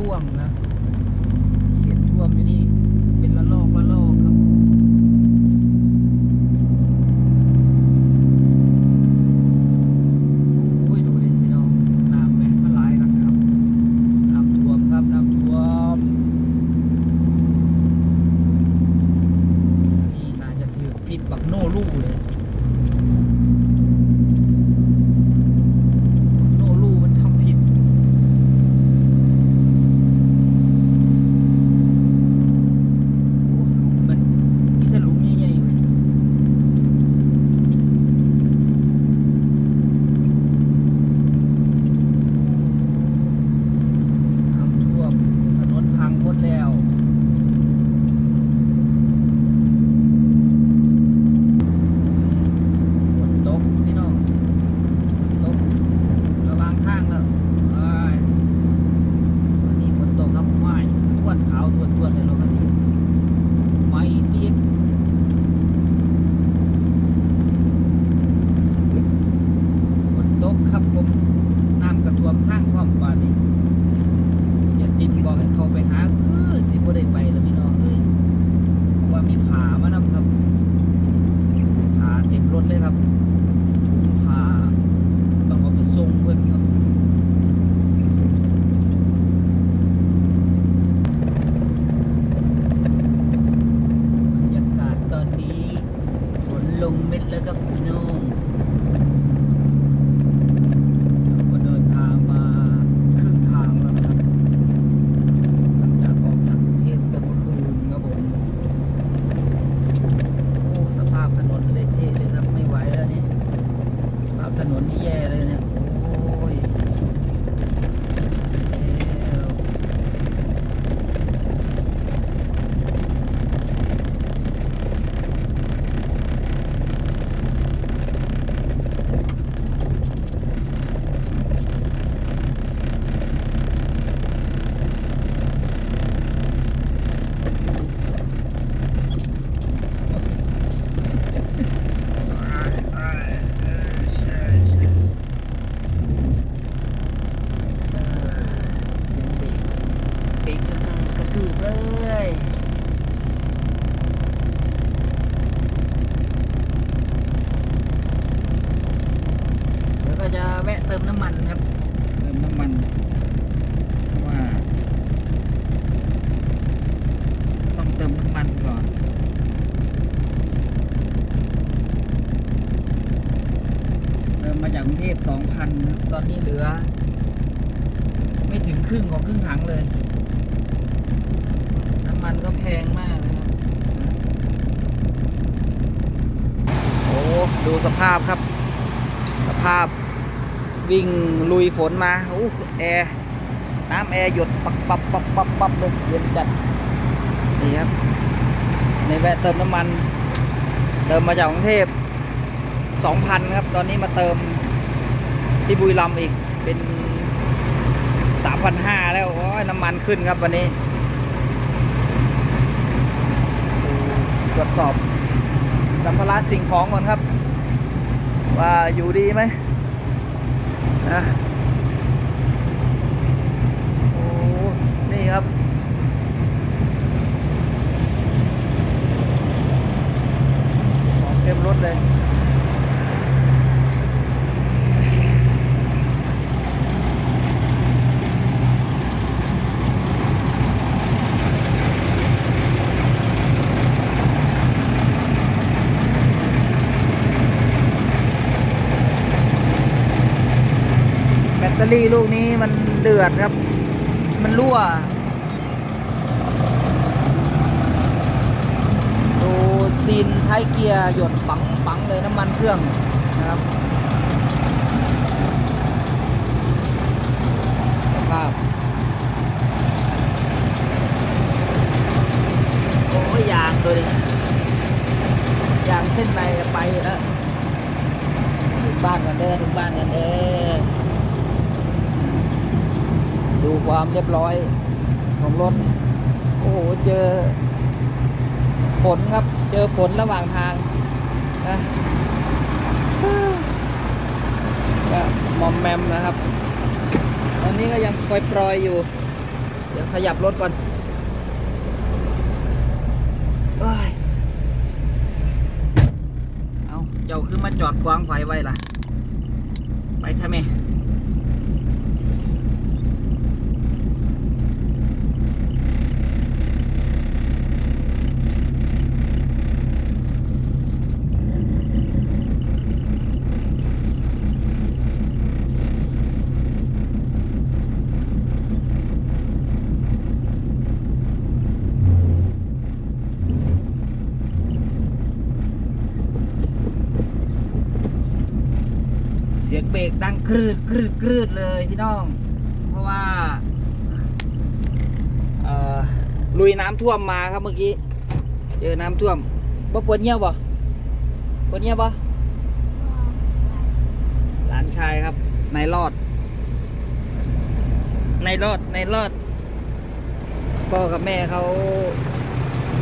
ท่วงนะ งเม็ดแล้วครับพี่น้องเราก็เดินทางมาครึ่งทางแล้วนะครับหลังจากออกจากกรุงเทพต่เมื่อคืนครับผมโอ้สภาพถนนเละเทะเลยครับไม่ไหวแล้วนี่สภาพถนนนี่แย่เลยเนี่ยโอ้ยแล้วเออเสียงเบรกเบรกกระตือกระตือเลยเดี๋ยวก็จะแวะเติมน้ำมันครับ เติ มันเพราะว่า ต้องเติมน้ำมันก่อนเติมมาจากกรุงเทพสองพันตอนนี้เหลือ ไม่ถึงครึ่งของครึ่งถังเลย น้ำมันก็แพงมากเลยครับโอ้ดูสภาพครับ สภาพ วิ่งลุยฝนมาโอ้แอร์น้ำแอร์หยดปับปับปับปับปับเลยเย็นจัดนี่ครับในแวะเติมน้ำมัน เติมมาจากกรุงเทพสองพันครับ ตอนนี้มาเติมที่บุรีรัมย์อีกเป็นสามพันห้าแล้วโอ้ยน้ำมันขึ้นครับวันนี้ตรวจสอบสัมภาระสิ่งของก่อนครับ ว่าอยู่ดีไหม นะโอ้นี่ครับ ของเต็มรถเลย ตอรี่ลูกนี้มันเดือดครับ มันรั่ว ดูซีนท้ายเกียร์หยดปังปังเลยน้ำมันเครื่องนะครับภาพโอ้ยยางตัวนี้ยางเส้นในไปแล้วถึงบ้านกันเด้อถึงบ้านกันเด้อ ดูความเรียบร้อยของรถ โอ้โห เจอ ฝนครับ เจอฝนระหว่างทางนะก็มอมแมมนะครับ ตอนนี้ก็ยังปล่อยๆอยู่ เดี๋ยวขยับรถก่อนเอ้ยเอาเจ้าคือมาจอดขวางไฟไว้ล่ะ ไปทำไม เบรกดังกรืดกรืดกรืดเลยพี่น้อง เพราะว่าเอ่อลุยน้ำท่วมมาครับเมื่อกี้เจอน้ำท่วมบ่ปวดเงี้ยวบ่ปวดเงี้ยวบ่หลานชายครับนายรอดนายรอดนายรอดพ่อกับแม่เขา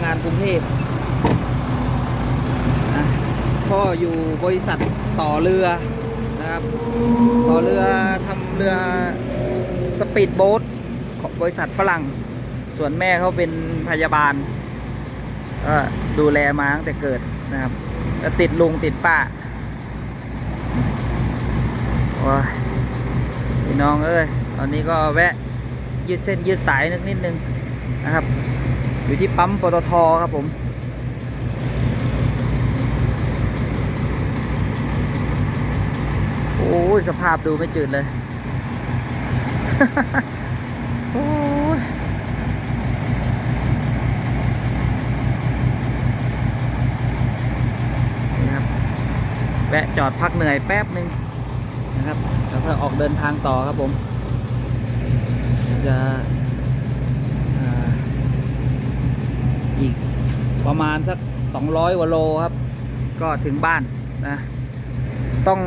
งานกรุงเทพพ่ออยู่บริษัทต่อเรือ นะครับ ต่อเรือทำเรือสปีดโบ๊ทของบริษัทฝรั่ง ส่วนแม่เขาเป็นพยาบาลก็ดูแลมาตั้งแต่เกิดนะครับแล้วติดลุงติดป้าโอ้ยพี่น้องเอ้ย ตอนนี้ก็แวะยืดเส้นยืดสายนิดนิดนึงนะครับ อยู่ที่ปั๊มปตทครับผม โอ้ ยสภาพดูไม่จืดเลย โอ้ยนี่ครับแวะจอดพักเหนื่อยแป๊บหนึ่งนะครับแล้วก็ออกเดินทางต่อครับผม จะอีกประมาณสัก 200กว่าโลครับ ก็ถึงบ้านนะ ต้อง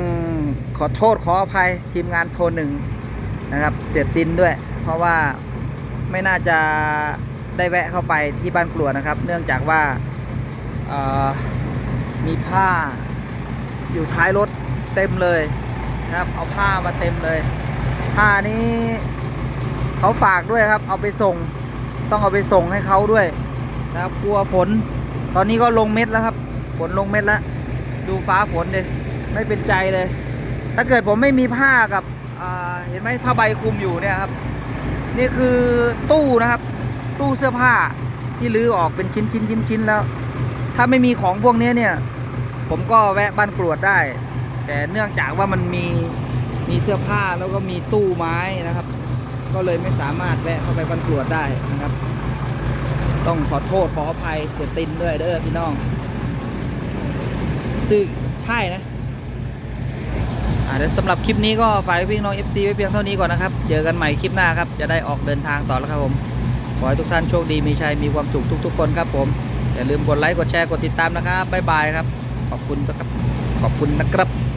ขอโทษขออภัยทีมงานโทรหนึ่งนะครับ เสียตินด้วย เพราะว่าไม่น่าจะได้แวะเข้าไปที่บ้านกลัวนะครับ เนื่องจากว่ามีผ้าอยู่ท้ายรถเต็มเลยนะครับ เอาผ้ามาเต็มเลย ผ้านี้เขาฝากด้วยครับ เอาไปส่งต้องเอาไปส่งให้เขาด้วยนะครับกลัวฝน ตอนนี้ก็ลงเม็ดแล้วครับ ฝนลงเม็ดแล้ว ดูฟ้าฝนดิ ไม่เป็นใจเลย ถ้าเกิดผมไม่มีผ้ากับเห็นไหมผ้าใบคลุมอยู่เนี่ยครับ นี่คือตู้นะครับ ตู้เสื้อผ้าที่รื้อออกเป็นชิ้นชิ้นชิ้นชิ้นแล้ว ถ้าไม่มีของพวกนี้เนี่ย ผมก็แวะบ้านกรวดได้ แต่เนื่องจากว่ามันมีมีเสื้อผ้าแล้วก็มีตู้ไม้นะครับ ก็เลยไม่สามารถแวะเข้าไปบ้านกรวดได้นะครับ ต้องขอโทษขออภัยเสียตินด้วยเด้อพี่น้องซึ่งค่ายนะ ดี๋ยวสำหรับคลิปนี้ก็ฝากพี่น้อง FC ไว้เพียงเท่านี้ก่อนนะครับ เจอกันใหม่คลิปหน้าครับ จะได้ออกเดินทางต่อแล้วครับผม ขอให้ทุกท่านโชคดีมีชัยมีความสุขทุก ๆ คนครับผม อย่าลืมกดไลค์กดแชร์กดติดตามนะครับบ๊ายบายครับ ขอบคุณครับขอบคุณนะครับ